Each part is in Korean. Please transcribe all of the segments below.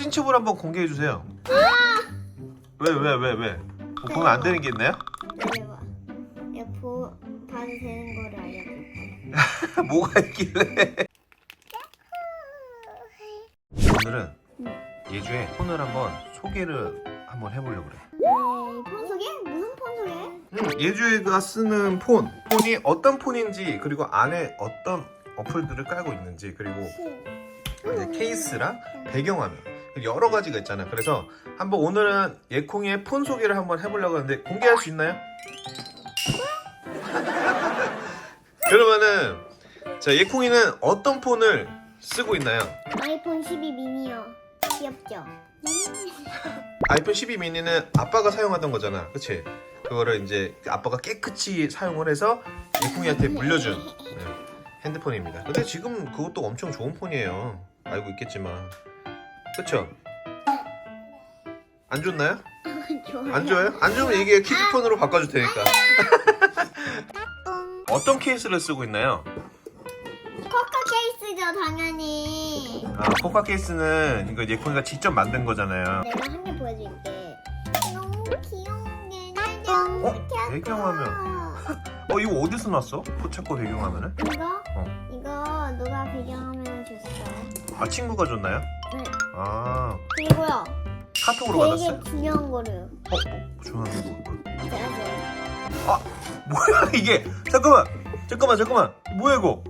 사진첩을 한번 공개해 주세요. 왜 왜 왜 왜? 뭐 보면 안 되는 게 있나요? 기다려봐. 내가 보, 봐도 되는 거를 알려줄게. 뭐가 있길래? 오늘은 예주의 폰을 한번 소개를 한번 해보려고 그래. 네, 폰 소개? 무슨 폰 소개? 음, 예주가 쓰는 폰, 폰이 어떤 폰인지 그리고 안에 어떤 어플들을 깔고 있는지 그리고 이제 케이스랑 배경화면 여러 가지가 있잖아요. 그래서 한번 오늘은 예콩이의 폰 소개를 한번 해보려고 하는데 공개할 수 있나요? 그러면은 자 예콩이는 어떤 폰을 쓰고 있나요? 아이폰 12 미니요. 귀엽죠? 아이폰 12 미니는 아빠가 사용하던 거잖아, 그치? 그거를 이제 아빠가 깨끗이 사용을 해서 예콩이한테 물려준 네, 핸드폰입니다. 근데 지금 그것도 엄청 좋은 폰이에요. 알고 있겠지만, 그쵸? 안 좋나요? 안 좋아요? 안 좋으면 이게 키즈폰으로 바꿔줄 테니까. 어떤 케이스를 쓰고 있나요? 코카 케이스죠, 당연히. 아, 코카 케이스는 이거 예콩이가 직접 만든 거잖아요. 내가 한 개 보여줄게. 너무 귀여운 게 너무 어? 배경화면. 어, 이거 어디서 났어? 포차코 배경화면은? 이거? 어. 이거 누가 배경화면을 줬어? 아, 친구가 줬나요? 네. 아, 그리고요. 카톡으로 되게 받았어요? 중요한 거를. 어, 뭐, 중요한 거 뭐, 뭐. 제가 뭐야 이게? 잠깐만, 잠깐만, 잠깐만. 뭐야 이거?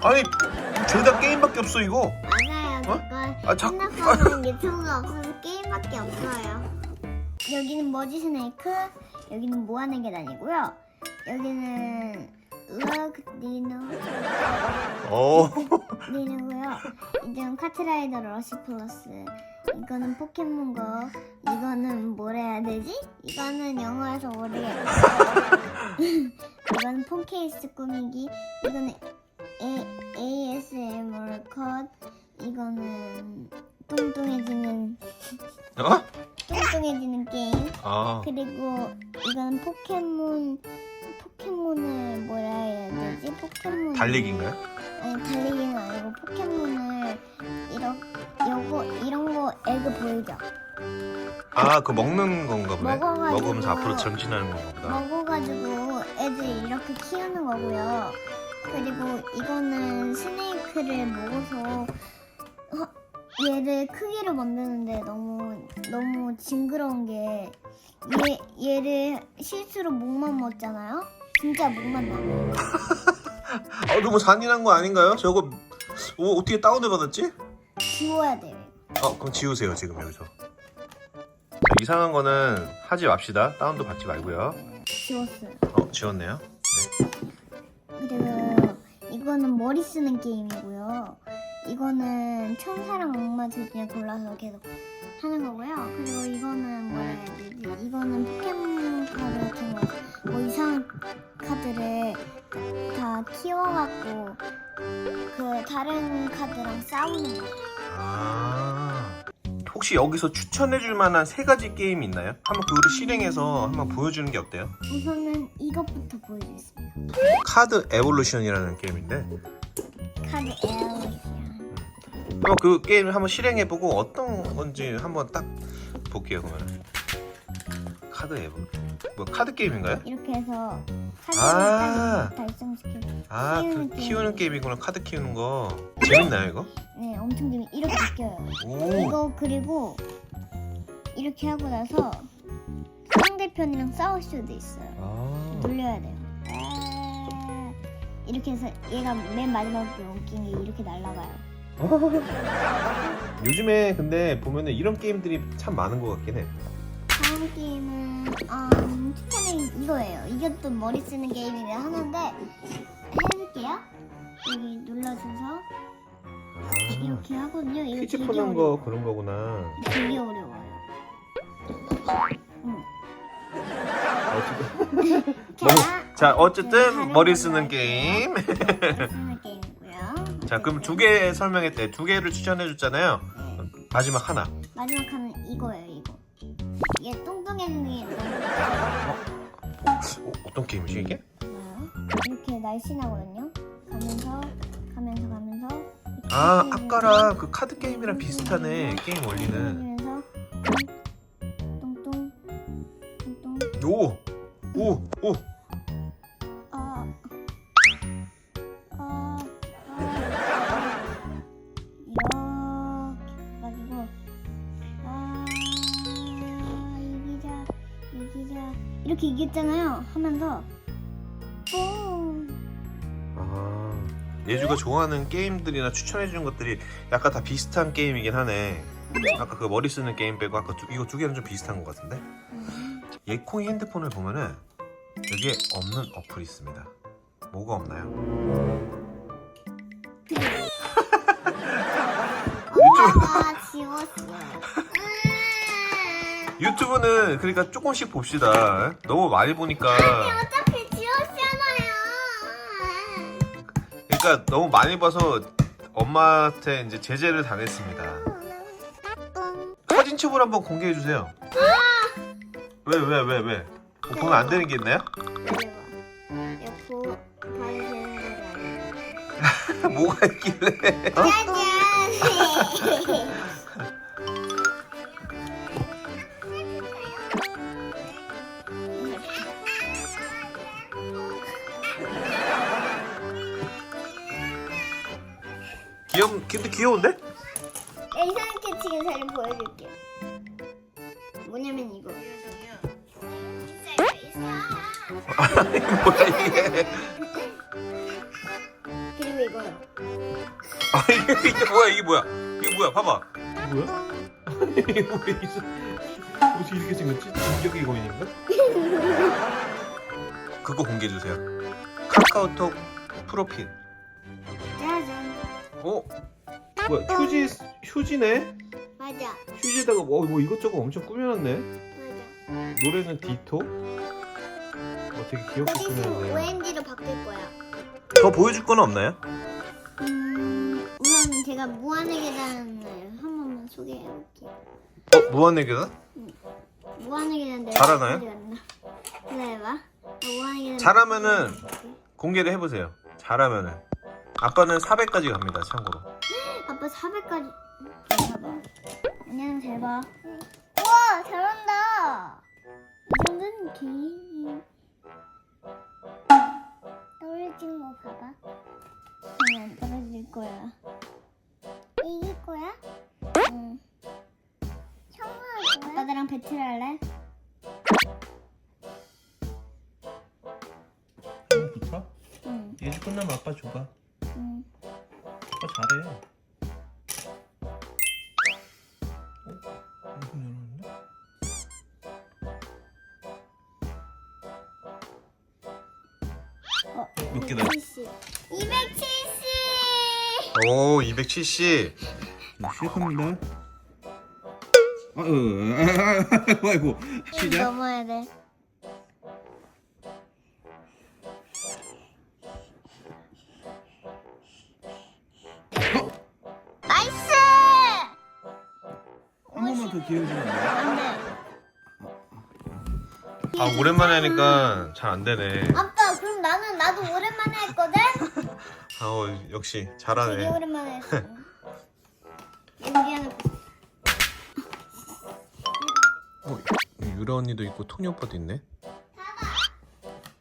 아니, 죄다 게임밖에 없어 이거. 맞아요. 어? 그건 아, 자, 핸드폰은 유튜브가 없어서 게임밖에 없어요. 여기는 머지 스네이크, 여기는 모아내 계단이고요. 여기는 럭 니노 어, 니노고요. 이제는 카트라이더 러시 플러스. 이거는 포켓몬고, 이거는 뭘 해야 되지? 이거는 영어에서 모르겠어요. 이거는 폰 케이스 꾸미기, 이거는 A, ASMR 컷, 이거는 뚱뚱해지는 어? 뚱뚱해지는 게임. 아, 그리고 이거는 포켓몬 포켓몬을 뭐라 해야 되지? 포켓몬 달리기인가요? 아니 달리기는 아니고 포켓몬을 이런 요거 이런 거 에그 보이죠? 아, 그 먹는 건가 보네. 먹어가지고- 먹으면서 앞으로 전진하는 건가 보다. 먹어가지고 애들 이렇게 키우는 거고요. 그리고 이거는 스네이크를 먹어서 어, 얘를 크기로 만드는데 너무 너무 징그러운 게 얘, 얘를 실수로 목만 먹잖아요. 진짜 목만 나요. 아, 너무 잔인한 거 아닌가요? 저거 어, 어떻게 다운을 받았지? 지워야 돼요. 어, 그럼 지우세요 지금 여기서. 자, 이상한 거는 하지 맙시다. 다운도 받지 말고요. 지웠어요. 어, 지웠네요. 그리고 이거는 머리 쓰는 게임이고요. 이거는 천사랑 악마 둘 중에 골라서 계속 하는 거고요. 그리고 이거는 되지? 이거는 포켓몬 카드 같은 거, 뭐 이상한 카드를 다 키워갖고 그 다른 카드랑 싸우는 거. 아. 혹시 여기서 추천해줄 만한 세 가지 게임 있나요? 한번 그거를 실행해서 한번 보여주는 게 어때요? 우선은 이것부터 보여주겠습니다. 카드 에볼루션이라는 게임인데 카드 에어리션. 한번 그 게임을 한번 실행해보고 어떤 건지 한번 딱 볼게요 그러면 카드 에볼 뭐 카드 게임인가요? 이렇게 해서 카드를 아. 딱 달성시키고 아, 그. 키우는 게임이구나. 카드 키우는 거. 재밌나요, 이거? 네, 엄청 재밌. 이렇게 바뀌어요. 오. 이거 그리고 이렇게 하고 나서 상대편이랑 싸울 수도 있어요. 아. 돌려야 돼요. 아, 이렇게 해서 얘가 맨 마지막에 웃긴 게 이렇게 날아가요. 요즘에 근데 보면은 이런 게임들이 참 많은 것 같긴 해. 다음 게임은 음, 추천은 이거예요. 이것도 머리 쓰는 게임이긴 하는데 해볼게요. 여기 눌러줘서 이렇게 하거든요. 이거 아. 퀴즈 되게 푸는 어려워. 거 그런 거구나. 되게 어려워요. 응. 어쨌든. 자, 자, 어쨌든 머리 거 쓰는. 게임. 머리 쓰는 게임이고요. 자, 그럼 두 개 설명했대. 두 개를 추천해 줬잖아요. 네. 마지막 하나. 마지막 하는 이거예요, 이거. 뚱뚱해지는 게 어, 어떤 게임이지 이게? 뭐예요? 이렇게 날씬하거든요. 가면서 가면서 가면서. 이렇게 아 아까랑 그 카드 게임이랑 비슷하네. 게임 원리는. 똥똥. 똥똥. 오오오 이렇게 이겼잖아요. 하면서 뽕. 아, 예주가 좋아하는 게임들이나 추천해주는 것들이 약간 다 비슷한 게임이긴 하네. 아까 그 머리 쓰는 게임 빼고 아까 두, 이거 두 개는 좀 비슷한 것 같은데? 예콩이 핸드폰을 보면은 여기에 없는 어플이 있습니다. 뭐가 없나요? 유튜브, 아, 지웠어. 유튜브는 그러니까 조금씩 봅시다. 너무 많이 보니까 어차피 지웠잖아요. 그러니까 너무 많이 봐서 엄마한테 이제 제재를 당했습니다. 사진첩을 한번 공개해 주세요. 왜 왜 왜 왜? 뭐 보면 안 되는 게 있나요? 여보, 봐야 되는 거야. 뭐가 있길래? 어? 짜잔. 귀엽 근데 귀여운데? 이상한 캐치기 사진 보여줄게. 뭐냐면 이거. 뭐야 이게? 그리고 이거요. 아 이게, 이게 뭐야 이게 뭐야? 이게 뭐야? 봐봐. 뭐야? 이게 뭐야 이게? 어떻게 이렇게 생겼지? 진격의 거인인가? 그거 공개해 주세요. 카카오톡 프로필. 어? 뭐야 휴지 휴지네? 맞아. 휴지에다가 뭐, 뭐 이것저것 엄청 꾸며놨네. 맞아. 노래는 디토. 어, 되게 귀엽게 어디서 꾸며놨네. OMG로 바뀔 거야. 더 보여줄 건 없나요? 음, 우선 제가 무한의 계단을 한 번만 소개해볼게요. 어 무한의 계단? 무한의 계단 내가 잘하나요? 기다려봐. 무한의 계단. 잘하면은 공개를 해보세요. 잘하면은 아빠는 400까지 갑니다. 참고로. 아빠 400까지. 봐봐. 안녕 잘 봐. 우와 잘한다. 이 정도는 기. 떨어진 거 봐봐. 그냥 떨어질 거야. 이길 거야? 응. 거야? 아빠랑 배틀할래? 응. 예지 끝나면 아빠 줘봐. 응. 아빠 잘해. 어? 어, 몇 개다? 270. 270! 오 270. 시작합니다. 아유, 아이고, 시작. 넘어야 돼. 더 기회 주면 안. 아 오랜만에 하니까 잘 안 되네. 아빠, 그럼 나는 나도 오랜만에 했거든? 아 어, 역시 되게 잘하네. 오랜만에 했어. 여기는 어, 유라 언니도 있고 토니 오빠도 있네.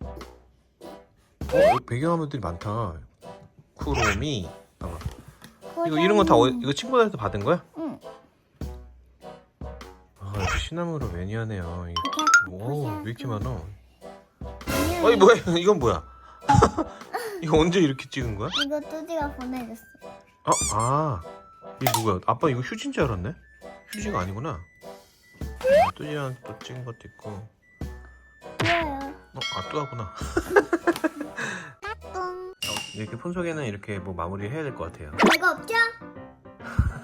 어 여기 배경화면들이 많다. 쿠로미. 봐봐. 이거 이런 건 다 이거 친구들한테 받은 거야? 시나무로 매니아네요. 이게 오, 왜 이렇게 많아? 아니야, 어이 뭐야? 이건 뭐야? 이거 언제 이렇게 찍은 거야? 이거 뚜디가 보내줬어. 아, 아, 이게 누구야? 아빠 이거 휴지인 줄 알았네? 휴지가 아니구나. 아, 뚜지랑 또 찍은 것도 있고. 어, 좋아요. 아, 뚜하구나. 똥. 이렇게 폰 소개는 이렇게 뭐 마무리 해야 될 것 같아요. 별거 없죠?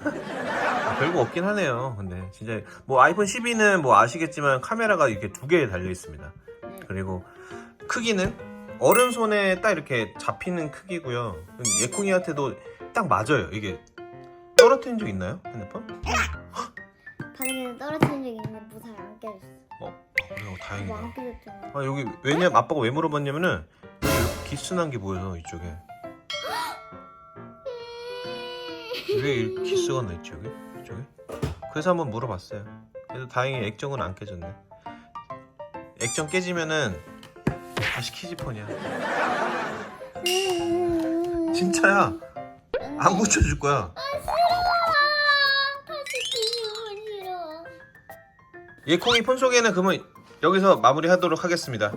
아, 별거 없긴 하네요. 근데 진짜 뭐 아이폰 12는 뭐 아시겠지만 카메라가 이렇게 두 개 달려 있습니다. 그리고 크기는 어른 손에 딱 이렇게 잡히는 크기고요. 예콩이한테도 딱 맞아요. 이게 떨어뜨린 적 있나요? 핸드폰? 바닥에는 떨어뜨린 적이 있는데 무사히 안 깨졌어. 어, 그래요. 이거 다행이다. 안 깨졌잖아. 아 여기 왜냐면 아빠가 왜 물어봤냐면은 여기 이렇게 기스 난 게 보여서 이쪽에 왜 이렇게 키스가 냈지 여기? 이쪽에? 그래서 한번 물어봤어요. 그래서 다행히 액정은 안 깨졌네. 액정 깨지면은 다시 키지폰이야. 진짜야. 안 고쳐줄 거야. 다시 뒤집어 싫어. 얘 콩이 폰 소개는 그러면 여기서 마무리하도록 하겠습니다.